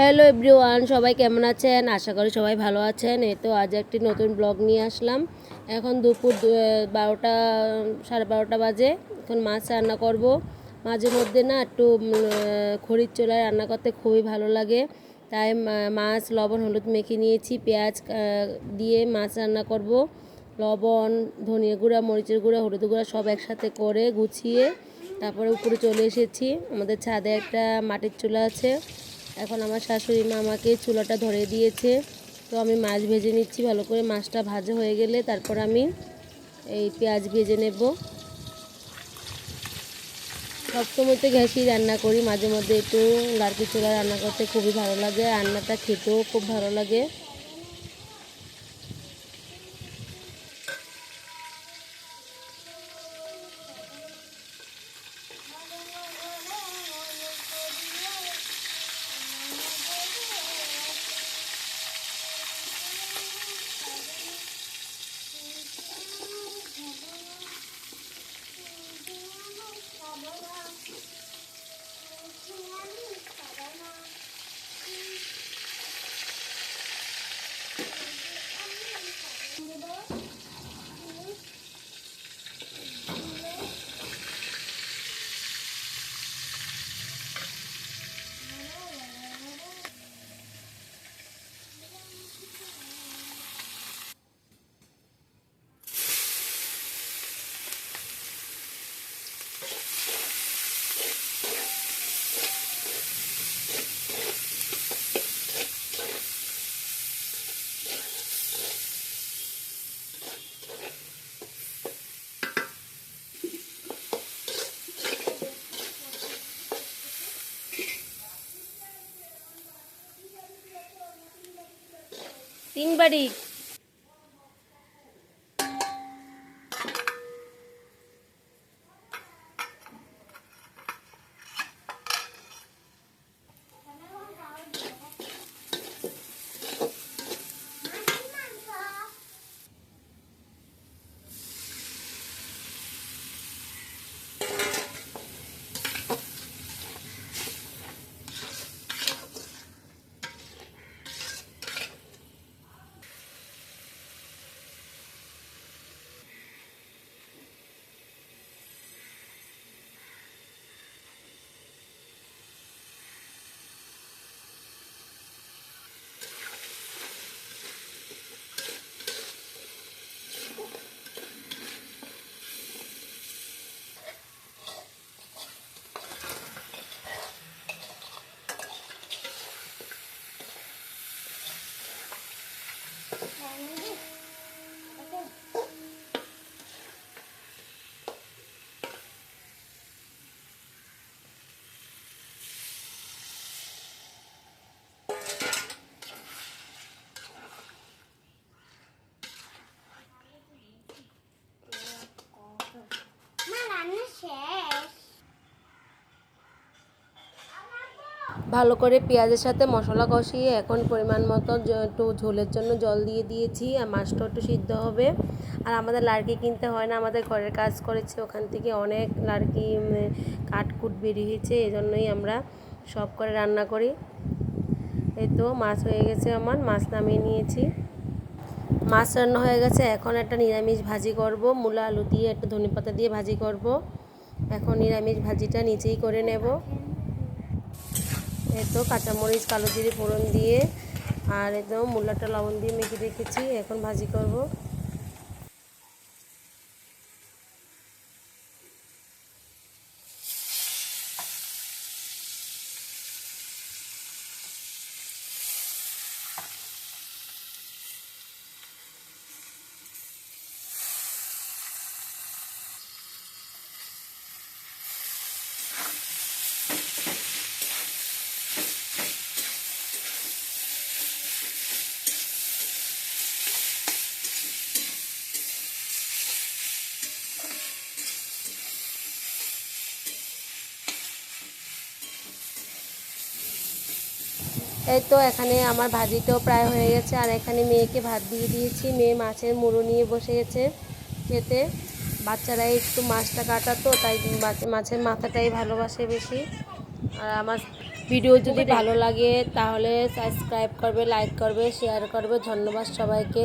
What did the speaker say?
Hello everyone সবাই কেমন আছেন? আশা করি সবাই ভালো আছেন। এই তো আজ একটি নতুন ব্লগ নিয়ে আসলাম। এখন দুপুর বারোটা, সাড়ে বারোটা বাজে। এখন মাছ রান্না করব। মাঝে মধ্যে না একটু খড়ির চোলায় রান্না করতে খুবই ভালো লাগে। তাই মাছ, লবণ, হলুদ মেখে নিয়েছি। পেঁয়াজ দিয়ে মাছ রান্না করব। লবণ, ধনিয়া গুঁড়া, মরিচের গুঁড়া, হলুদ গুঁড়া সব একসাথে করে গুছিয়ে তারপরে উপরে চলে এসেছি। আমাদের ছাদে একটা মাটির চুলা আছে। এখন আমার শাশুড়ি মা আমাকে চুলাটা ধরে দিয়েছে। তো আমি মাছ ভেজে নিচ্ছি, ভালো করে মাছটা ভাজা হয়ে গেলে তারপর আমি এই পেঁয়াজ ভেজে নেব। সবসময় তো গ্যাসেই রান্না করি, মাঝে মধ্যে একটু লাড়কি চুলা রান্না করতে খুবই ভালো লাগে রান্নাটা খেতেও খুব ভালো লাগে। Thank you. তিন বাড়ি মা ভালো করে পেঁয়াজের সাথে মশলা কষিয়ে এখন পরিমাণ মতো একটু ঝোলের জন্য জল দিয়ে দিয়েছি, আর মাছটা একটু সিদ্ধ হবে। আর আমাদের লাড়কি কিনতে হয় না, আমাদের ঘরের কাজ করেছে, ওখান থেকে অনেক লাড়কি কাঠকুট বেরিয়েছে এই জন্যই আমরা সব করে রান্না করি। এই তো মাছ হয়ে গেছে আমার, মাছ নামিয়ে নিয়েছি। মাছ রান্না হয়ে গেছে, এখন একটা নিরামিষ ভাজি করব, মূলা, আলু দিয়ে একটা ধনেপাতা দিয়ে ভাজি করব। এখন নিরামিষ ভাজিটা নিচেই করে নেব। এই তো কাঁচামরিচ, কালো জিরে ফোড়ন দিয়ে আর একদম মূলাটা লবণ দিয়ে মেখে রেখেছি। এখন ভাজি করব। এই তো এখানে আমার ভাজিটাও প্রায় হয়ে গেছে, আর এখানে মেয়েকে ভাত দিয়ে দিয়েছি। মেয়ে মাছের মুড়ো নিয়ে বসে গেছে খেতে। বাচ্চারা একটু মাছটা কাটাতো, তাই মাছের মাথাটাই ভালোবাসে বেশি। আর আমার ভিডিও যদি ভালো লাগে, তাহলে সাবস্ক্রাইব করবে লাইক করবে শেয়ার করবে। ধন্যবাদ সবাইকে।